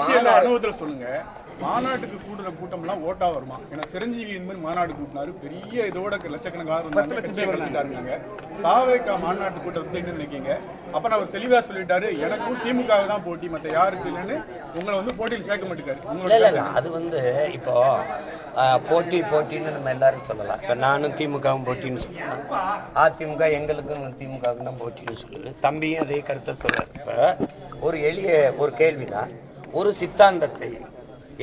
அனுபவத்துல சொல்லுங்க. மாநாட்டுக்கு கூடுற கூட்டம் எல்லாம் ஓட்டா வருமா? ஏன்னா சிரஞ்சீவி என்பது மாநாடு கூட்டினாரு. பெரிய இதோட லட்சக்கணக்காக இருந்தாங்க கட்சியை கலைச்சிட்டாருங்க தாவேக்கா மாநாட்டு கூட்டத்தை என்ன நினைக்கீங்க அப்ப அவர் தெளிவா சொல்லிட்டாரு. எனக்கும் திமுக தான் போட்டி. மத்த யாருக்கு இல்லைன்னு உங்களை வந்து போட்டியில் சேர்க்க மாட்டேங்காரு. அது வந்து இப்போ போட்டி போட்டின்னு நம்ம எல்லாரும் சொல்லலாம். இப்போ நானும் திமுகவும் போட்டின்னு சொல்லலாம் அதிமுக எங்களுக்கும் திமுகவுக்கும் தான் போட்டின்னு சொல்லுது. தம்பியும் அதே கருத்தை சொல்றாரு. இப்போ ஒரு எளிய ஒரு கேள்விதான். ஒரு சித்தாந்தத்தை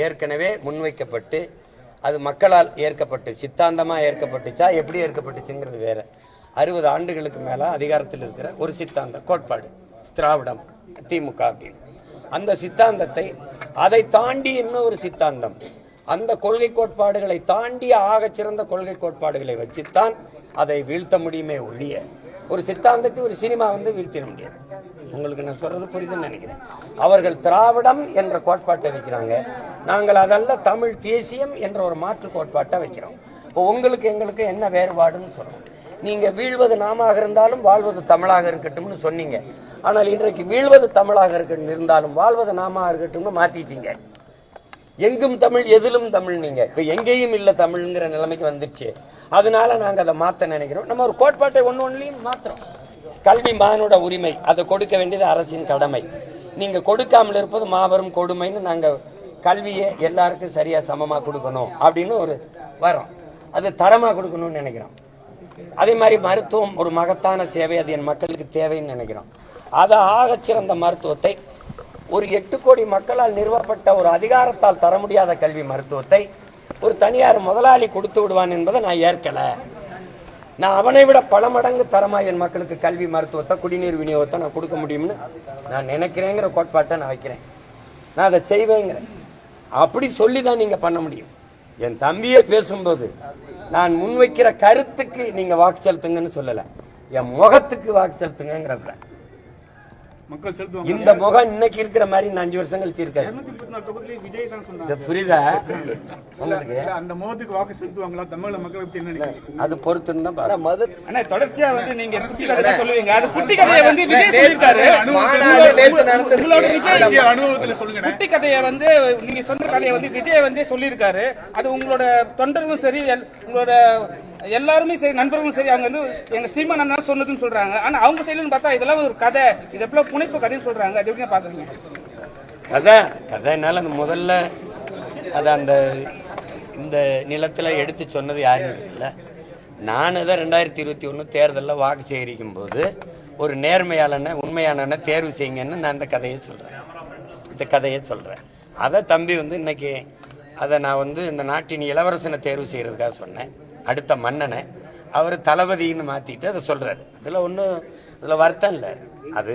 ஏற்கனவே முன்வைக்கப்பட்டு அது மக்களால் ஏற்கப்பட்டு சித்தாந்தமாக ஏற்கப்பட்டுச்சா எப்படி ஏற்கப்பட்டுச்சுங்கிறது வேற. அறுபது ஆண்டுகளுக்கு மேலே அதிகாரத்தில் இருக்கிற ஒரு சித்தாந்த கோட்பாடு திராவிடம் திமுக அப்படின்னு. அந்த சித்தாந்தத்தை அதை தாண்டி இன்னும் ஒரு சித்தாந்தம். அந்த கொள்கை கோட்பாடுகளை தாண்டி ஆகச் சிறந்த கொள்கை கோட்பாடுகளை வச்சுத்தான் அதை வீழ்த்த முடியுமே ஒழிய ஒரு சித்தாந்தத்தை ஒரு சினிமா வந்து வீழ்த்திட முடியாது. உங்களுக்கு நான் சொல்றது புரியுதுன்னு நினைக்கிறேன். அவர்கள் திராவிடம் என்ற கோட்பாட்டை வைக்கிறாங்க. நாங்கள் அதல்ல தமிழ் தேசியம் என்ற ஒரு மாற்று கோட்பாட்டை வைக்கிறோம். இப்போ உங்களுக்கு எங்களுக்கு என்ன வேறுபாடுன்னு சொல்றோம். நீங்க வீழ்வது நாமாக இருந்தாலும் வாழ்வது தமிழாக இருக்கட்டும்னு சொன்னீங்க. ஆனால் இன்றைக்கு வீழ்வது தமிழாக இருக்கட்டும் இருந்தாலும் வாழ்வது நாமாக இருக்கட்டும்னு மாத்திட்டீங்க. எங்கும் தமிழ் எதிலும் தமிழ் நீங்க இப்ப எங்கேயும் இல்லை தமிழ்ங்கிற நிலைமைக்கு வந்துடுச்சு. அதனால நாங்கள் அதை மாற்ற நினைக்கிறோம். நம்ம ஒரு கோட்பாட்டை ஒன்று ஒன்றுலையும் மாற்றுறோம் கல்வி மானோட உரிமை அதை கொடுக்க வேண்டியது அரசின் கடமை. நீங்கள் கொடுக்காமல் இருப்பது மாபெரும் கொடுமைன்னு நாங்கள் கல்வியை எல்லாருக்கும் சரியாக சமமாக கொடுக்கணும் அப்படின்னு ஒரு வரோம். அது தரமாக கொடுக்கணும்னு நினைக்கிறோம். அதே மாதிரி மருத்துவம் ஒரு மகத்தான சேவை அது என் மக்களுக்கு தேவைன்னு நினைக்கிறோம். அதை ஆகச் சிறந்த மருத்துவத்தை ஒரு எட்டு கோடி மக்களால் நிறுவப்பட்ட ஒரு அதிகாரத்தால் தர முடியாத கல்வி மருத்துவத்தை ஒரு தனியார் முதலாளி கொடுத்து விடுவான் என்பதை நான் ஏற்கல. நான் அவனை விட பல மடங்கு தரமா என் மக்களுக்கு கல்வி மருத்துவத்தை குடிநீர் விநியோகத்தை நான் கொடுக்க முடியும்னு நான் நினைக்கிறேங்கிற கோட்பாட்டை நான் வைக்கிறேன். நான் அதை செய்வேங்கிறேன். அப்படி சொல்லி தான் நீங்க பண்ண முடியும். என் தம்பியே பேசும்போது நான் முன்வைக்கிற கருத்துக்கு நீங்க வாக்கு செலுத்துங்கன்னு சொல்லல. என் முகத்துக்கு வாக்கு செலுத்துங்கிறத இந்த முகம் இன்னைக்கு இருக்கிற மாதிரி இன்னும் அஞ்சு வருஷம் கழிச்சு இருக்காது. புரியுதா? உங்களுக்கு? அந்த முகத்துக்கு வாக்கு செலுத்துவாங்களா? தமிழக மக்கள் பத்தி என்ன நினைக்கிறீங்க? அது பொறுத்துன்னு தான் பார்க்கணும். அண்ணா தொடர்ச்சியா வந்து நீங்க குட்டி கதை சொல்லுவீங்க. அது குட்டி கதையை வந்து விஜய் நடந்திருக்கு. உங்களோட விஜய் அனுபவத்துல சொல்லுங்க குட்டி கதையை வந்து நீங்க சொன்ன கதையை வந்து விஜய் வந்து சொல்லியிருக்காரு. அது உங்களோட தொண்டர்களும் சரி எல்- உங்களோட எல்லாருமே சரி நண்பர்களும் சரி அவங்க வந்து எங்க சீமான் அண்ணா சொன்னதுன்னு சொல்றாங்க. ஆனா அவங்க சைடுன்னு பார்த்தா இதெல்லாம் ஒரு கதை. இது எப்பலாம் புனைப்பு கதைன்னு சொல்றாங்க. அது எப்படி பாக்குறீங்க கதை கதைனால அந்த முதல்ல அது அந்த இந்த நிலத்தில் எடுத்து சொன்னது யாரும் இல்லை நான் தான் ரெண்டாயிரத்தி இருபத்தி ஒன்று தேர்தலில் வாக்கு சேகரிக்கும் போது ஒரு நேர்மையாளனை உண்மையானனை தேர்வு செய்யுங்கன்னு நான் இந்த கதையை சொல்கிறேன் இந்த கதையை சொல்கிறேன் அதை தம்பி வந்து இன்னைக்கு அதை நான் வந்து இந்த நாட்டின் இளவரசனை தேர்வு செய்கிறதுக்காக சொன்னேன். அடுத்த மன்னனை. அவர் தளபதின்னு மாற்றிட்டு அதை சொல்கிறாரு அதில் ஒன்றும் அதில் வருத்தம் இல்லை. அது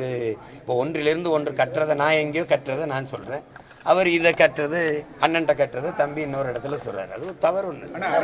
இப்போ ஒன்றிலிருந்து ஒன்று கட்டுறதை நான் எங்கேயோ கட்டுறதை நான் சொல்கிறேன் அவர் இதை கட்டுறது அண்ணன்ட்ட கட்டுறது தம்பி இன்னொரு இடத்துல சொல்றாரு. அது தவறு ஒன்று